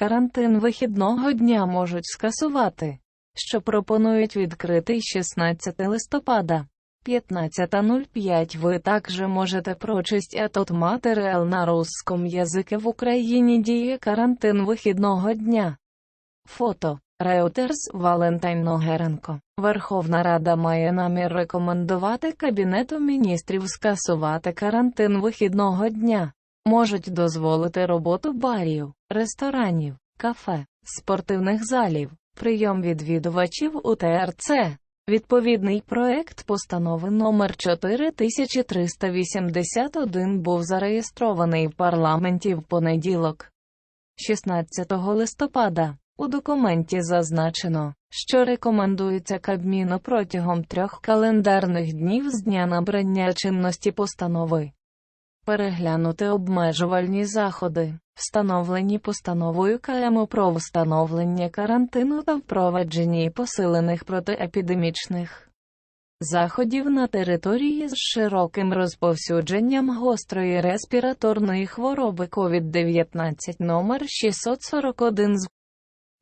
Карантин вихідного дня можуть скасувати, що пропонують відкритий 16 листопада. 15.05 Ви також можете прочесть этот материал на русском языке в Україні діє карантин вихідного дня. Фото. Reuters Валентайн Ногеренко. Верховна Рада має намір рекомендувати Кабінету міністрів скасувати карантин вихідного дня. Можуть дозволити роботу барів, ресторанів, кафе, спортивних залів, прийом відвідувачів у ТРЦ. Відповідний проект постанови номер 4381 був зареєстрований в парламенті в понеділок, 16 листопада. У документі зазначено, що рекомендується Кабміну протягом трьох календарних днів з дня набрання чинності постанови переглянути обмежувальні заходи, встановлені постановою КМУ про встановлення карантину та впровадженні посилених протиепідемічних заходів на території з широким розповсюдженням гострої респіраторної хвороби COVID-19 номер 641 з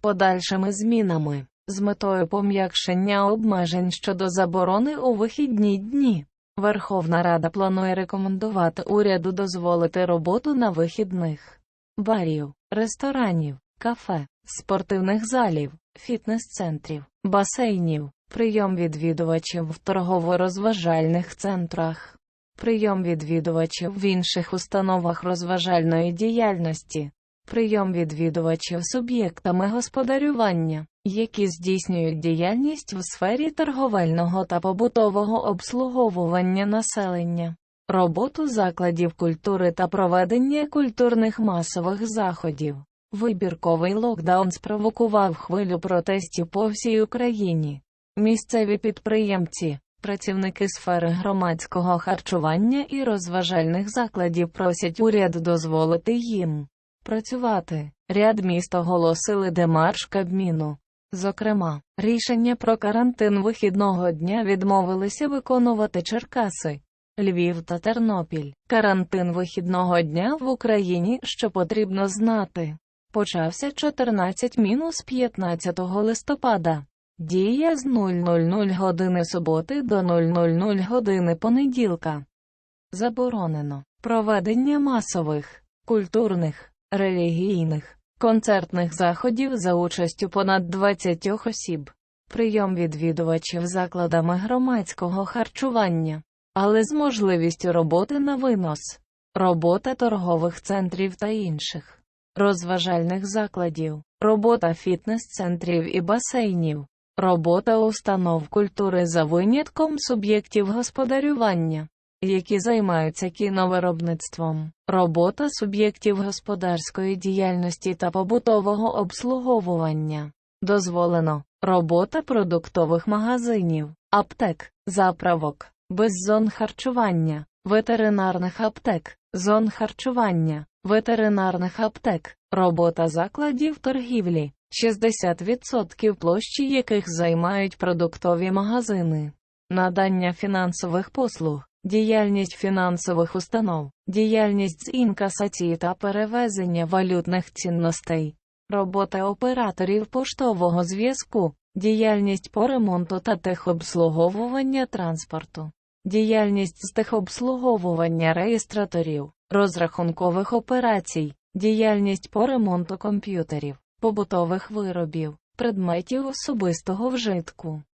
подальшими змінами, з метою пом'якшення обмежень щодо заборони у вихідні дні. Верховна Рада планує рекомендувати уряду дозволити роботу на вихідних барів, ресторанів, кафе, спортивних залів, фітнес-центрів, басейнів, прийом відвідувачів в торгово-розважальних центрах, прийом відвідувачів в інших установах розважальної діяльності, прийом відвідувачів суб'єктами господарювання, які здійснюють діяльність в сфері торговельного та побутового обслуговування населення, роботу закладів культури та проведення культурних масових заходів. Вибірковий локдаун спровокував хвилю протестів по всій Україні. Місцеві підприємці, працівники сфери громадського харчування і розважальних закладів просять уряд дозволити їм працювати. Ряд міст оголосили демарш Кабміну. Зокрема, рішення про карантин вихідного дня відмовилися виконувати Черкаси, Львів та Тернопіль. Карантин вихідного дня в Україні, що потрібно знати, почався 14-15 листопада. Дія з 000 години суботи до 000 години понеділка. Заборонено проведення масових, культурних, релігійних, концертних заходів за участю понад 20 осіб, прийом відвідувачів закладами громадського харчування, але з можливістю роботи на винос, робота торгових центрів та інших, розважальних закладів, робота фітнес-центрів і басейнів, робота установ культури за винятком суб'єктів господарювання які займаються кіновиробництвом, робота суб'єктів господарської діяльності та побутового обслуговування. Дозволено. Робота продуктових магазинів, аптек, заправок, без зон харчування, ветеринарних аптек, зон харчування, ветеринарних аптек, робота закладів торгівлі, 60% площі яких займають продуктові магазини, надання фінансових послуг. Діяльність фінансових установ, діяльність з інкасації та перевезення валютних цінностей, робота операторів поштового зв'язку, діяльність по ремонту та техобслуговування транспорту, діяльність з техобслуговування реєстраторів, розрахункових операцій, діяльність по ремонту комп'ютерів, побутових виробів, предметів особистого вжитку,